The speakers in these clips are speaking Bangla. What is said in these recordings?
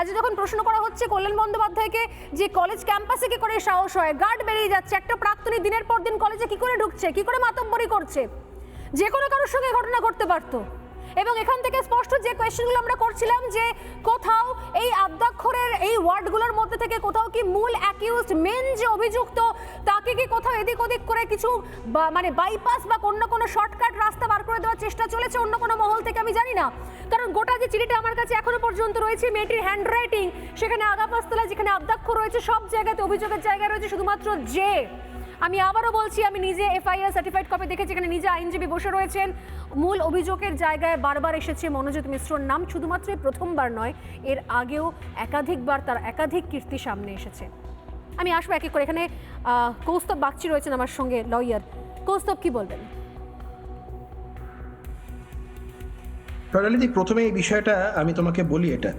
আজ যখন প্রশ্ন করা হচ্ছে, কল্যাণ বন্দ্যোপাধ্যায়কে যে কলেজ ক্যাম্পাসে কি করে সাহস হয় গার্ড বেরিয়ে যাচ্ছে, একটা প্রাক্তনী দিনের পর দিন কলেজে কি করে ঢুকছে, কি করে মাতব্বরি করছে, যে কোনো কারোর সঙ্গে ঘটনা ঘটতে পারতো। এবং এখান থেকে স্পষ্ট যে কোয়েশ্চেনগুলো আমরা করছিলাম যে কোথাও এই আদ্যাক্ষরের এই ওয়ার্ডগুলোর মধ্যে থেকে কোথাও কি মূল অ্যাকিউজড মেন যে অভিযুক্ত, তাকে কি কোথাও এদিক ওদিক করে কিছু মানে বাইপাস বা অন্য কোনো শর্টকাট রাস্তা বার করে দেওয়ার চেষ্টা চলেছে অন্য কোনো মহল থেকে আমি জানি না। কারণ গোটা যে চিঠিটা আমার কাছে এখনও পর্যন্ত রয়েছে, মেয়েটির হ্যান্ড রাইটিং সেখানে আগাপাস্তলা যেখানে আদ্যাক্ষর রয়েছে, সব জায়গাতে অভিযোগের জায়গায় রয়েছে, শুধুমাত্র যে আমি আবারও বলছি, আমি নিজে এফআইআর সার্টিফাইড কপি দেখেছি, এখানে নিজে আইনজীবী বসে রয়েছেন। মূল অভিযোগের জায়গায় বারবার এসেছে মনোজিৎ মিশ্রর নাম, শুধুমাত্র প্রথমবার নয়, এর আগেও একাধিকবার তার একাধিক কীর্তি সামনে এসেছে। আমি আসব এক এক করে, এখানে কৌস্তব বাগচি রয়েছেন আমার সঙ্গে, লয়ার। কৌস্তব, কি বলবেন? প্রণালীদি প্রথমে এই বিষয়টা আমি তোমাকে বলি এটা।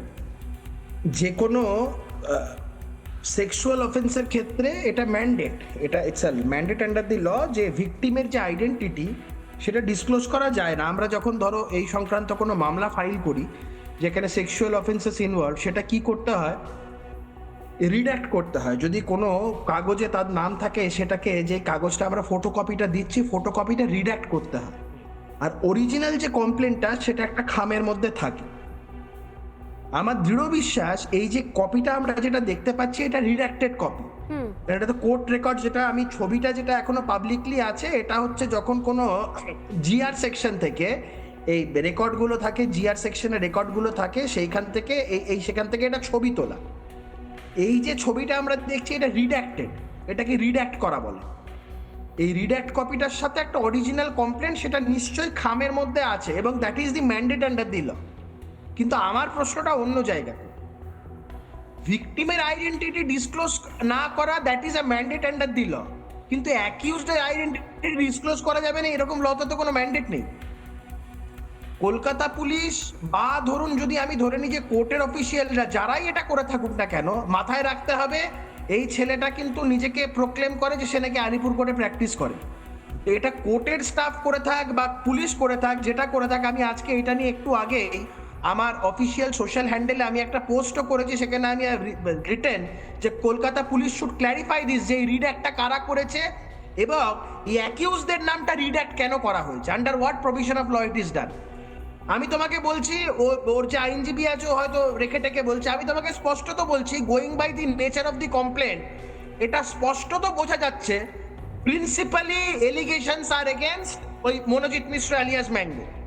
যে কোনো সেক্সুয়াল অফেন্সের ক্ষেত্রে এটা ম্যান্ডেট এটা it's mandate under the law যে ভিকটিমের যে আইডেন্টিটি সেটা ডিসক্লোজ করা যায় না। আমরা যখন ধরো এই সংক্রান্ত কোনো মামলা ফাইল করি, যেখানে সেক্সুয়াল অফেন্সেস ইনভলভ সেটা কি করতে হয়? রিডাক্ট করতে হয়। যদি কোনো কাগজে তার নাম থাকে, সেটাকে যে কাগজটা আমরা ফটোকপিটা দিচ্ছি ফটোকপিটা রিডাক্ট করতে হয়। আর অরিজিনাল যে কমপ্লেনটা সেটা একটা খামের মধ্যে থাকে। আমার দৃঢ় বিশ্বাস এই যে কপিটা আমরা যেটা দেখতে পাচ্ছি এটা রিডাক্টেড কপি এটা তো কোর্ট রেকর্ড যেটা আমি ছবিটা যেটা এখনও পাবলিকলি আছে এটা হচ্ছে যখন কোনো জিআর সেকশন থেকে এই রেকর্ডগুলো থাকে জিআর সেকশনে রেকর্ডগুলো থাকে সেইখান থেকে এই এই সেখান থেকে এটা ছবি তোলা। এই যে ছবিটা আমরা দেখছি এটা রিডাক্টেড এটাকে রিডাক্ট করা বলে। এই রিডাক্ট কপিটার সাথে একটা অরিজিনাল কমপ্লেন সেটা নিশ্চয়ই খামের মধ্যে আছে এবং that is the mandate under the law কিন্তু আমার প্রশ্নটা অন্য জায়গাতে ভিকটিমের আইডেন্টিটি ডিসক্লোজ না করা that is a mandate under the law কিন্তু অ্যাকিউজডের আইডেন্টিটি ডিসক্লোজ করা যাবে না, এরকম লতে তো কোনো ম্যান্ডেট নেই। কলকাতা পুলিশ বা ধরুন যদি আমি ধরে নিই যে কোর্টের অফিসিয়ালরা যারাই এটা করে থাকুক না কেন, মাথায় রাখতে হবে এই ছেলেটা কিন্তু নিজেকে প্রোক্লেম করে যে সে নাকি আলিপুর কোর্টে প্র্যাকটিস করে। এটা কোর্টের স্টাফ করে থাক বা পুলিশ করে থাক, যেটা করে থাক, আমি আজকে এটা নিয়ে একটু আগে আমার অফিসিয়াল সোশ্যাল হ্যান্ডেলে আমি একটা পোস্টও করেছি, সেখানে আমি রিটেন যে Kolkata police should clarify this যে এই রিড রিড্যাক্টটা কারা করেছে এবং এই অ্যাকিউজদের নামটা রিড্যাক্ট কেন করা হয়েছে? Under what provision of law it is done আমি তোমাকে বলছি ওর যে আইনজীবী আছে হয়তো রেখে টেকে বলছে। আমি তোমাকে স্পষ্টত বলছি going by the nature of the complain এটা স্পষ্টত বোঝা যাচ্ছে প্রিন্সিপালি এলিগেশনস আর এগেনস্ট ওই মনোজিৎ মিশ্র অ্যালিয়াস ম্যাঙ্গো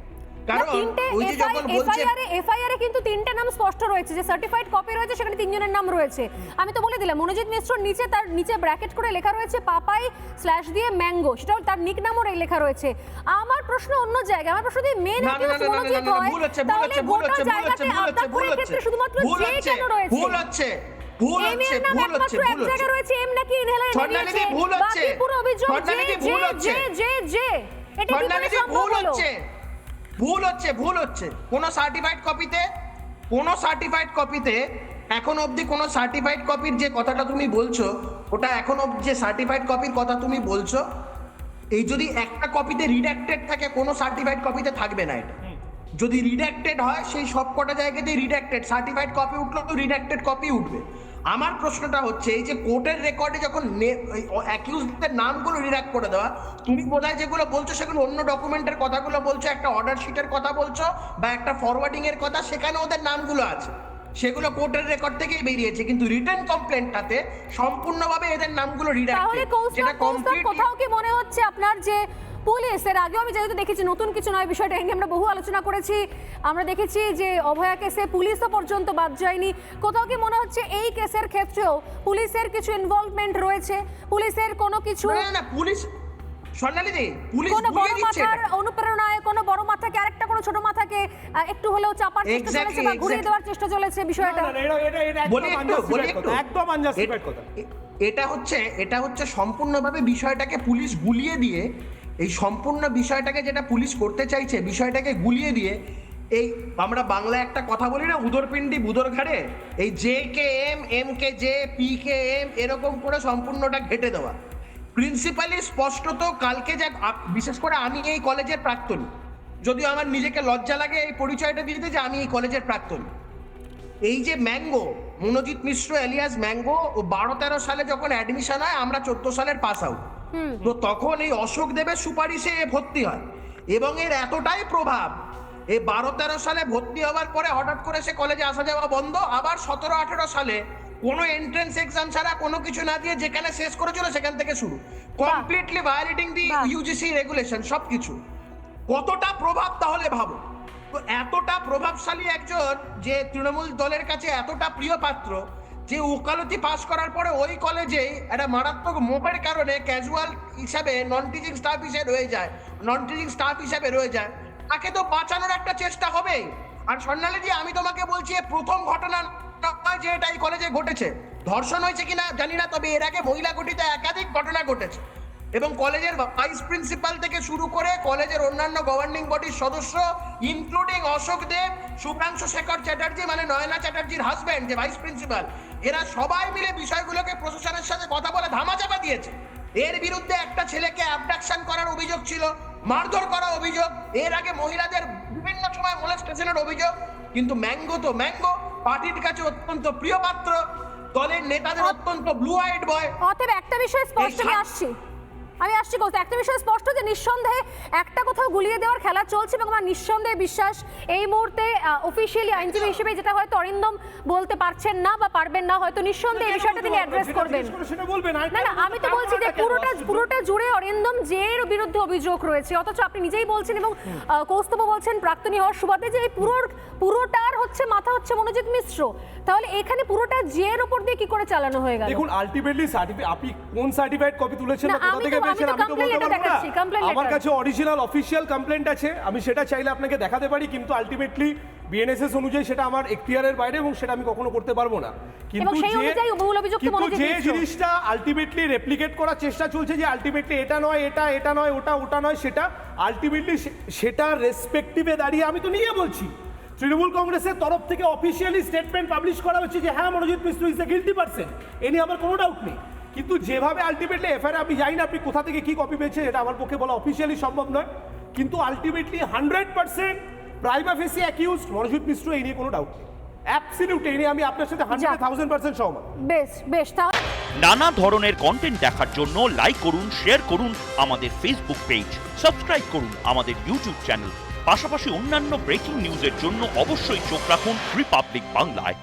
কারণ ওই যে যখন বলছে এফআইআর এ কিন্তু তিনটে নাম স্পষ্ট রয়েছে যে সার্টিফাইড কপি রয়েছে সেখানে তিনজনের নাম রয়েছে। আমি তো বলে দিলাম মনোজিৎ মিশ্রর নিচে তার নিচে ব্র্যাকেট করে লেখা রয়েছে পাপাই স্ল্যাশ দিয়ে ম্যাঙ্গো সেটাও তার নিক নামও লেখা রয়েছে। আমার প্রশ্ন অন্য জায়গায় আমার প্রশ্ন যদি মেন মনোজিৎ হয় তাহলে গোটা জায়গাতে ক্ষেত্রে শুধুমাত্র জে কেন রয়েছে? ভুল হচ্ছে, ভুল হচ্ছে, ভুল হচ্ছে, এক ভুল জায়গায় হচ্ছে। রয়েছে এম নাকি ইনহেলার স্বর্ণালীদি, ভুল হচ্ছে। বাকি পুরো অভিযোগ এটা কি করে সম্ভব হলো। হচ্ছে। ভুল হচ্ছে ভুল হচ্ছে। কোনো সার্টিফাইড কপিতে কোনো সার্টিফাইড কপিতে এখন অবধি কোনো সার্টিফাইড কপির যে কথাটা তুমি বলছো ওটা এখন অবধি যে সার্টিফাইড কপির কথা তুমি বলছো এই যদি একটা কপিতে রিডাক্টেড থাকে কোনো সার্টিফাইড কপিতে থাকবে না এটা। যদি রিডাক্টেড হয় সেই সব কটা জায়গাতেই রিডাক্টেড সার্টিফাইড কপি উঠল তো রিডাক্টেড কপি উঠবে। আমার প্রশ্নটা হচ্ছে এই যে কোর্টের রেকর্ডে যখন অ্যাকিউজদের নামগুলো রিডাক্ট করে দেওয়া তুমি বোধহয় যেগুলো বলছো সেগুলো অন্য ডকুমেন্টের কথাগুলো বলছো একটা অর্ডার শিটের কথা বলছো বা একটা ফরওয়ার্ডিং এর কথা সেখানে ওদের নামগুলো আছে। সেগুলো কোর্টের রেকর্ড থেকেই বেরিয়েছে কিন্তু রিটার্ন কমপ্লেনটাতে সম্পূর্ণভাবে এদের নামগুলো তাহলে যেটা কমপ্লিট কোথাও কি মনে হচ্ছে আপনার যে পুলিশ এর আগেও আমি যেহেতু দেখেছি নতুন কিছু নয় বিষয়টা নিয়ে আমরা বহু আলোচনা করেছি। আমরা দেখেছি যে অভয়া কেসে পুলিশও পর্যন্ত বাদ যায়নি। কোথাও কি মনে হচ্ছে এই কেসের ক্ষেত্রেও পুলিশের কিছু ইনভলভমেন্ট রয়েছে? পুলিশের কোনো কিছু না না, পুলিশ স্বর্ণালীদি পুলিশ কোনো বড় মাথার এটা। অনুপ্রেরণায় কোনো বড় মাথাকে আরেকটা কোনো ছোট মাথাকে আহ, একটু হলেও চাপার চেষ্টা চলেছে বা ঘুরিয়ে দেওয়ার চেষ্টা চলেছে বিষয়টা। না, না, এটা- এটা- এটা বলি একটু বলি একটু। একদম আনজাস্টিফাইড কথা। এটা হচ্ছে এটা হচ্ছে সম্পূর্ণভাবে বিষয়টাকে পুলিশ গুলিয়ে দিয়ে এই সম্পূর্ণ বিষয়টাকে যেটা পুলিশ করতে চাইছে, বিষয়টাকে গুলিয়ে দিয়ে এই আমরা বাংলা একটা কথা বলি না উদরপিণ্ডি বুদর ঘাড়ে এই J K M M K J P K M এরকম করে সম্পূর্ণটা ঘেটে দেওয়া। প্রিন্সিপালি স্পষ্টত কালকে যা বিশেষ করে আমি এই কলেজের প্রাক্তনী। যদিও আমার নিজেকে লজ্জা লাগে এই পরিচয়টা দিতে যে আমি এই কলেজের প্রাক্তনী। এই যে mango, Monojit Mishra, alias mango ও বারো তেরো সালে যখন অ্যাডমিশন হয়, আমরা চোদ্দ সালের পাস আউট তো তখন এই অশোক দেবের সুপারিশে এ ভর্তি হয়। এবং এর এতটাই প্রভাব এই বারো তেরো সালে ভর্তি হওয়ার পরে হঠাৎ করে সে কলেজে আসা যাওয়া বন্ধ আবার সতেরো আঠেরো সালে কোনো এন্ট্রেন্স এক্সাম ছাড়া কোনো কিছু না দিয়ে যেখানে শেষ করেছিল সেখান থেকে শুরু। Completely violating the UGC regulation সবকিছু। কতটা প্রভাব তাহলে ভাবো? তো এতটা প্রভাবশালী একজন যে তৃণমূল দলের কাছে এতটা প্রিয় পাত্র যে ওকালতি পাস করার পরে ওই কলেজে একটা মারাত্মক মোপের কারণে ক্যাজুয়াল হিসাবে নন টিচিং স্টাফ হিসেবে রয়ে যায়। নন টিচিং স্টাফ হিসাবে রয়ে যায়। তাকে তো বাঁচানোর একটা চেষ্টা হবেই। আর স্বর্ণালীজি আমি তোমাকে বলছি প্রথম ঘটনা যে এটা এই কলেজে ঘটেছে। ধর্ষণ হয়েছে কিনা জানি না, তবে এর আগে মহিলা গঠিত একাধিক ঘটনা ঘটেছে। এবং কলেজের ভাইস প্রিন্সিপাল থেকে শুরু করে কলেজের অন্যান্য গভর্নিং বডির সদস্য ইনক্লুডিং অশোক দেব শুভ্রাংশু শেখর চ্যাটার্জি মানে নয়না চ্যাটার্জির হাজব্যান্ড যে ভাইস প্রিন্সিপাল এরা সবাই মিলে বিষয়গুলোকে প্রশাসনের সাথে কথা বলে ধামাচাপা দিয়েছে। এর বিরুদ্ধে একটা ছেলেকে অ্যাবডাকশন করার অভিযোগ ছিল মারধর করা অভিযোগ এর আগে মহিলাদের বিভিন্ন সময় মোলেস্টেশনের অভিযোগ কিন্তু ম্যাঙ্গো তো ম্যাঙ্গো পার্টির কাছে অত্যন্ত প্রিয় পাত্র দলের নেতাদের অত্যন্ত ব্লু আইড বয় অতএব একটা বিষয় স্পষ্ট আসছি। আমি আসছি কোথাও একটা বিষয় স্পষ্ট যে নিঃসন্দেহে একটা কোথাও গুলিয়ে দেওয়ার খেলা চলছে এবং আমার নিঃসন্দেহে বিশ্বাস এই মুহূর্তে অফিসিয়ালি আইনজীবী হিসেবে যেটা হয়তো অরিন্দম বলতে পারছেন না বা পারবেন না হয়তো নিঃসন্দেহে এই বিষয়টা তিনি অ্যাড্রেস করবেন। না না আমি তো বলছি যে পুরোটা পুরোটা জুড়ে অরিন্দম জের বিরুদ্ধে অভিযোগ রয়েছে অথচ আপনি নিজেই বলছেন এবং আহ, কৌস্তভ বলছেন প্রাক্তনী হওয়ার সুবাদে যে এই পুরোর পুরোটার হচ্ছে মাথা হচ্ছে মনোজিৎ মিশ্র। তাহলে এখানে পুরোটা জের ওপর দিয়ে কি করে চালানো হয়ে গেল? দেখুন আলটিমেটলি সার্টিফিকেট আপনি কোন সার্টিফাইড কপি তুলেছেন না, কোথা থেকে তো- আমি তো বলতে পারব না আমার কাছে অরিজিনাল অফিসিয়াল কমপ্লেন্ট আছে আমি সেটা চাইলে আপনাকে দেখাতে পারি কিন্তু আলটিমেটলি বিএনএসএস অনুযায়ী সেটা আমার এখতিয়ারের বাইরে এবং সেটা আমি কখনো করতে পারব না। কিন্তু যে জিনিসটা আলটিমেটলি রেপ্লিকেট করার চেষ্টা চলছে যে আলটিমেটলি এটা নয় এটা এটা নয় ওটা ওটা নয় সেটা আলটিমেটলি সেটা রেসপেক্টিভে দাঁড়িয়ে আমি তো নিয়ে বলছি। তৃণমূল কংগ্রেসের তরফ থেকে অফিসিয়ালি স্টেটমেন্ট পাবলিশ করা হচ্ছে যে হ্যাঁ Monojit Mishra is a guilty person এ নিয়ে আমার কোনো ডাউট নেই। কিন্তু যেভাবে আলটিমেটলি এফআইআর আমি জানি না আপনি কোথা থেকে কি কপি পেয়েছেন এটা আমার পক্ষে বলা অফিসিয়ালি সম্ভব নয়। কিন্তু ultimately hundred percent prima facie accused Monojit Mishra এই নিয়ে কোনো ডাউট নেই। অ্যাবসলিউট এই নিয়ে আমি আপনার সাথে হান্ড্রেড থাউজেন্ড পার্সেন্ট সহমত। বেশ বেশ তাহলে নানা ধরনের কন্টেন্ট দেখার জন্য লাইক করুন শেয়ার করুন আমাদের ফেসবুক পেজ সাবস্ক্রাইব করুন আমাদের ইউটিউব চ্যানেল পাশাপাশি অন্যান্য ব্রেকিং নিউজের জন্য অবশ্যই চোখ রাখুন রিপাবলিক বাংলায়